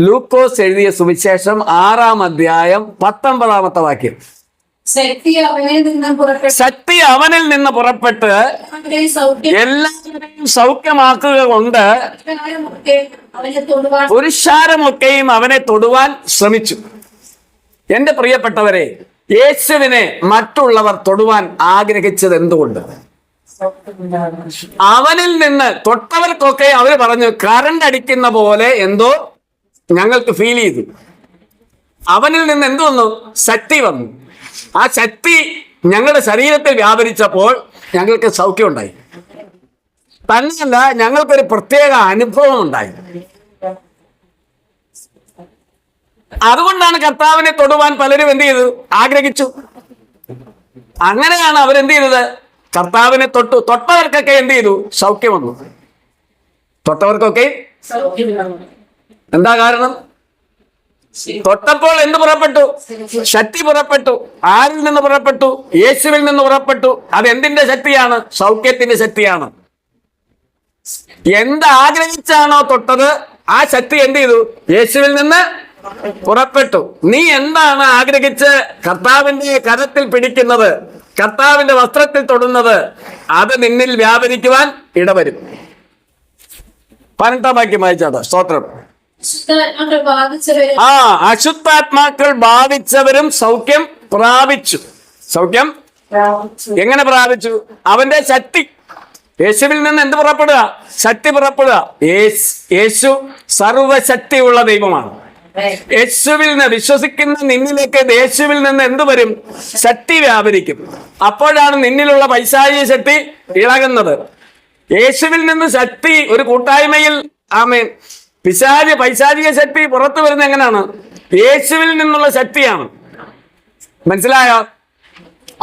ലൂക്കോസ് എഴുതിയ സുവിശേഷം ആറാം അധ്യായം പത്തൊമ്പതാമത്തെ വാക്യം. ശക്തി അവനിൽ നിന്ന് പുറപ്പെട്ടു എല്ലാവരെയും സൗഖ്യമാക്കുക കൊണ്ട് പുരുഷാരമൊക്കെയും അവനെ തൊടുവാൻ ശ്രമിച്ചു. എന്റെ പ്രിയപ്പെട്ടവരെ യേശുവിനെ മറ്റുള്ളവർ തൊടുവാൻ ആഗ്രഹിച്ചത് എന്തുകൊണ്ട് അവനിൽ നിന്ന് തൊട്ടവർക്കൊക്കെ അവർ പറഞ്ഞു കറണ്ട് അടിക്കുന്ന പോലെ എന്തോ ഞങ്ങൾക്ക് ഫീൽ ചെയ്തു. അവനിൽ നിന്ന് എന്ത് വന്നു? ശക്തി വന്നു. ആ ശക്തി ഞങ്ങളുടെ ശരീരത്തിൽ വ്യാപരിച്ചപ്പോൾ ഞങ്ങൾക്ക് സൗഖ്യം ഉണ്ടായി. തന്നെയല്ല ഞങ്ങൾക്കൊരു പ്രത്യേക അനുഭവം ഉണ്ടായി. അതുകൊണ്ടാണ് കർത്താവിനെ തൊടുവാൻ പലരും എന്ത് ചെയ്തു? ആഗ്രഹിച്ചു. അങ്ങനെയാണ് അവരെന്ത് ചെയ്തത്? കർത്താവിനെ തൊട്ടു തൊട്ടവർക്കൊക്കെ എന്ത് ചെയ്തു? സൗഖ്യം വന്നു. തൊട്ടവർക്കൊക്കെ എന്താ കാരണം? തൊട്ടപ്പോൾ എന്ത് പുറപ്പെട്ടു? ശക്തി പുറപ്പെട്ടു. ആരിൽ നിന്ന് പുറപ്പെട്ടു? യേശുവിൽ നിന്ന് പുറപ്പെട്ടു. അത് എന്തിന്റെ ശക്തിയാണ്? സൗഖ്യത്തിന്റെ ശക്തിയാണ്. എന്ത് ആഗ്രഹിച്ചാണോ തൊട്ടത് ആ ശക്തി എന്ത് ചെയ്തു? യേശുവിൽ നിന്ന് പുറപ്പെട്ടു. നീ എന്താണ് ആഗ്രഹിച്ച് കർത്താവിന്റെ കരത്തിൽ പിടിക്കുന്നത്? കർത്താവിന്റെ വസ്ത്രത്തിൽ തൊടുന്നത് അത് നിന്നിൽ വ്യാപരിക്കുവാൻ ഇടവരും. പതിനെട്ടാം വാക്യം വായിച്ചാട്ടോ സ്തോത്രം ആ അശുദ്ധാത്മാക്കൾ ബാധിച്ചവരും സൗഖ്യം പ്രാപിച്ചു. സൗഖ്യം എങ്ങനെ പ്രാപിച്ചു? അവന്റെ ശക്തി. യേശുവിൽ നിന്ന് എന്ത് പുറപ്പെടുക? ശക്തി പുറപ്പെടുക. യേശ് യേശു സർവശക്തിയുള്ള ദൈവമാണ്. യേശുവിൽ നിന്ന് വിശ്വസിക്കുന്ന നിന്നിലേക്ക് യേശുവിൽ നിന്ന് എന്ത് വരും? ശക്തി വ്യാപരിക്കും. അപ്പോഴാണ് നിന്നിലുള്ള പൈശാചിക ശക്തി ഇളകുന്നത്. യേശുവിൽ നിന്ന് ശക്തി ഒരു കൂട്ടായ്മയിൽ ആമേൻ. പിശാചി പൈശാചിക ശക്തി പുറത്തു വരുന്നത് എങ്ങനെയാണ്? യേശുവിൽ നിന്നുള്ള ശക്തിയാണ്. മനസ്സിലായോ?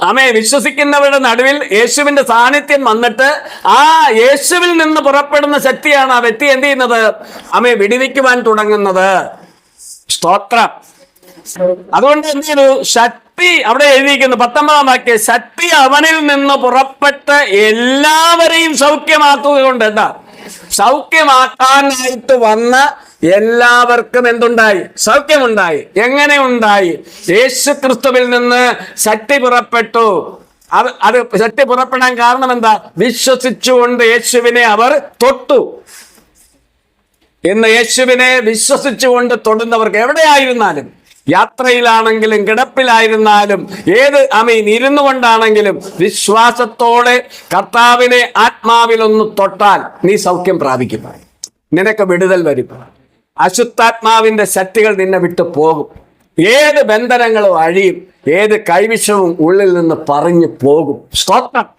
ആമേ വിശ്വസിക്കുന്നവരുടെ നടുവിൽ യേശുവിന്റെ സാന്നിധ്യം വന്നിട്ട് ആ യേശുവിൽ നിന്ന് പുറപ്പെടുന്ന ശക്തിയാണ് ആ വ്യക്തി എന്ത് ചെയ്യുന്നത്? ആമേ വിടിവിക്കുവാൻ തുടങ്ങുന്നത്. സ്തോത്രം. അതുകൊണ്ട് എന്ത് ചെയ്തു ശക്തി അവിടെ എഴുതിയിരിക്കുന്നു. പത്തൊമ്പതാം വാക്യം ശക്തി അവനിൽ നിന്ന് പുറപ്പെട്ട് എല്ലാവരെയും സൗഖ്യമാക്കുക കൊണ്ട് എന്താ? സൗഖ്യമാക്കാനായിട്ട് വന്ന എല്ലാവർക്കും എന്തുണ്ടായി? സൗഖ്യമുണ്ടായി. എങ്ങനെ ഉണ്ടായി? യേശു ക്രിസ്തുവിൽ നിന്ന് ശക്തി പുറപ്പെട്ടു. അത് അത് ശക്തി പുറപ്പെടാൻ കാരണം എന്താ? വിശ്വസിച്ചുകൊണ്ട് യേശുവിനെ അവർ തൊട്ടു. ഇന്ന് യേശുവിനെ വിശ്വസിച്ചുകൊണ്ട് തൊടുന്നവർക്ക് എവിടെയായിരുന്നാലും യാത്രയിലാണെങ്കിലും കിടപ്പിലായിരുന്നാലും ഏത് അമീൻ ഇരുന്നു കൊണ്ടാണെങ്കിലും വിശ്വാസത്തോടെ കർത്താവിനെ ആത്മാവിലൊന്ന് തൊട്ടാൽ നീ സൗഖ്യം പ്രാപിക്കും. നിനക്ക് വിടുതൽ വരും. അശുദ്ധാത്മാവിന്റെ ശക്തികൾ നിന്നെ വിട്ടു പോകും. ഏത് ബന്ധനങ്ങളും അഴിയും. ഏത് കൈവിഷവും ഉള്ളിൽ നിന്ന് പറഞ്ഞു പോകും. സ്തോത്രം.